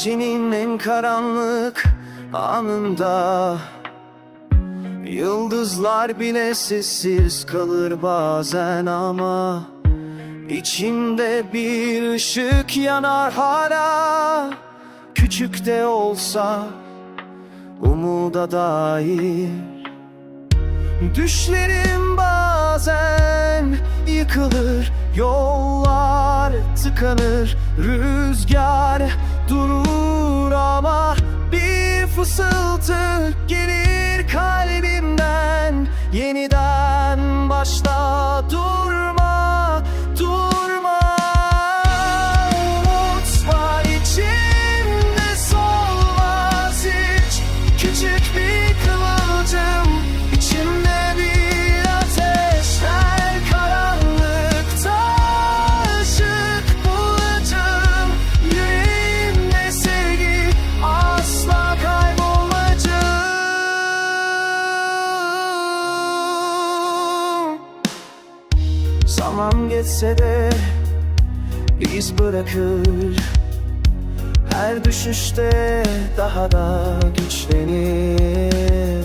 Gecenin en karanlık anında Yıldızlar bile sessiz kalır bazen ama İçimde bir ışık yanar hala. Küçük de olsa umuda dair. Düşlerim bazen yıkılır Yollar tıkanır Rüzgar durur ama Bir fısıltı gelir kalbimden. Yeniden başla durma Zaman geçse de iz bırakır. Her düşüşte daha da güçlenir.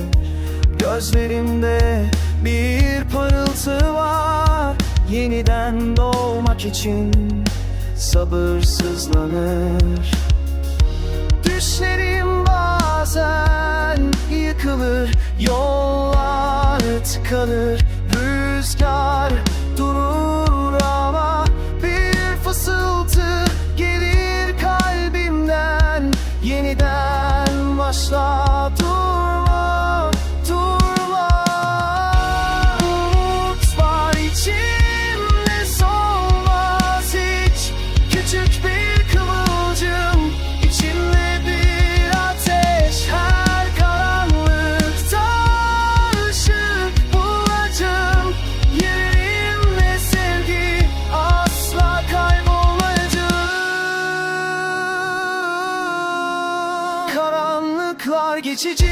Gözlerimde bir parıltı var. Yeniden doğmak için sabırsızlanır. Düşlerim bazen yıkılır Yollar tıkanır saw Aşklar geçici